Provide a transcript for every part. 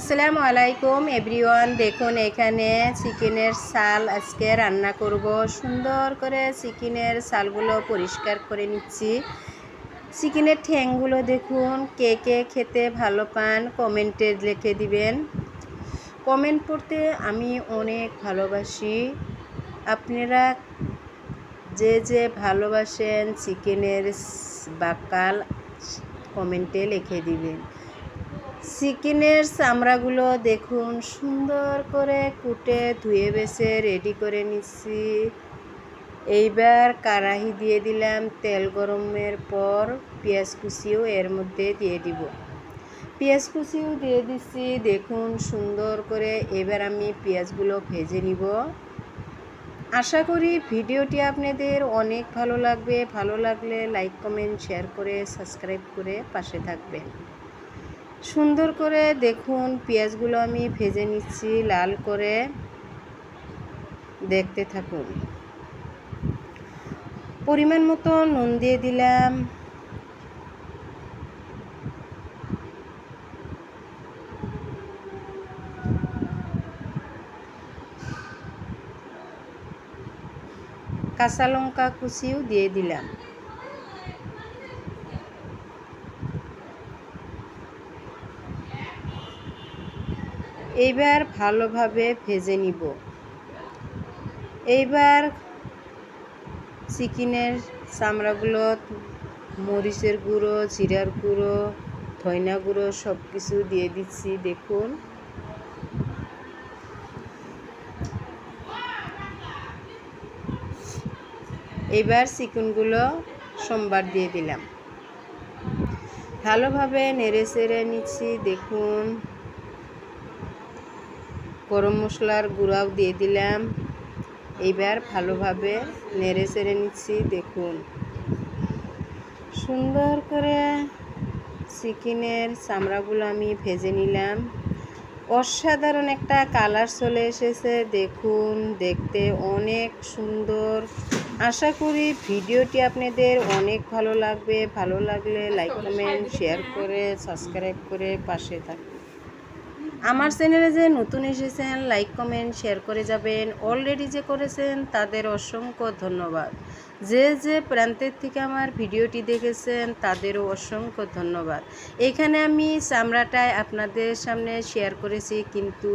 আসসালামু আলাইকুম, এভরিওয়ান। দেখুন, এখানে চিকেনের সাল আজকে রান্না করব। সুন্দর করে চিকেনের সালগুলো পরিষ্কার করে নিচ্ছি। চিকেনের ঠ্যাংগুলো দেখুন, কে কে খেতে ভালো পান কমেন্টে লিখে দিবেন। কমেন্ট পড়তে আমি অনেক ভালোবাসি। আপনারা যে যে ভালোবাসেন চিকেনের বাকাল কমেন্টে লিখে দিবেন। চিকেনের চামড়াগুলো দেখুন, সুন্দর করে কুটে ধুয়ে বেছে রেডি করে নিচ্ছি। এইবার কারাহি দিয়ে দিলাম তেল গরমের পর পেঁয়াজ কুচিও এর মধ্যে দিয়ে দিব। পেঁয়াজ কুচিও দিয়ে দিচ্ছি, দেখুন সুন্দর করে। এবার আমি পেঁয়াজগুলো ভেজে নিব। আশা করি ভিডিওটি আপনাদের অনেক ভালো লাগবে। ভালো লাগলে লাইক কমেন্ট শেয়ার করে সাবস্ক্রাইব করে পাশে থাকবেন। সুন্দর করে দেখুন, পেঁয়াজগুলো আমি ভেজে নিচ্ছি লাল করে। দেখতে থাকুন। পরিমাণ মতো নুন দিয়ে দিলাম। কাঁচা লঙ্কা কুচিও দিয়ে দিলাম। এইবার ভালোভাবে ভেজে নিব। এইবার চিকেনের চামড়াগুলো, মরিচের গুঁড়ো, জিরার গুঁড়ো, ধইনা গুঁড়ো সব কিছু দিয়ে দিচ্ছি, দেখুন। এবার চিকেনগুলো সোমবার দিয়ে দিলাম। ভালোভাবে নেড়ে চেড়ে নিচ্ছি, দেখুন। গরম মশলার গুঁড়াও দিয়ে দিলাম। এইবার ভালোভাবে নেড়ে চেড়ে নিচ্ছি, দেখুন। সুন্দর করে চিকেনের চামড়াগুলো আমি ভেজে নিলাম। অসাধারণ একটা কালার চলে এসেছে, দেখুন, দেখতে অনেক সুন্দর। আশা করি ভিডিওটি আপনাদের অনেক ভালো লাগবে। ভালো লাগলে লাইক কমেন্ট শেয়ার করে সাবস্ক্রাইব করে পাশে থাকবে আমার চ্যানেলে যে নতুন এসেছেন লাইক কমেন্ট শেয়ার করে যাবেন অলরেডি যে করেছেন, তাদের অসংখ্য ধন্যবাদ। যে যে প্রান্তের থেকে আমার ভিডিওটি দেখেছেন, তাদেরও অসংখ্য ধন্যবাদ। এখানে আমি চামড়াটায় আপনাদের সামনে শেয়ার করেছি, কিন্তু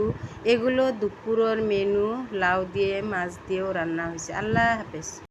এগুলো দুপুরের মেনু লাউ দিয়ে, মাছ দিয়েও রান্না হয়েছে। আল্লাহ হাফেজ।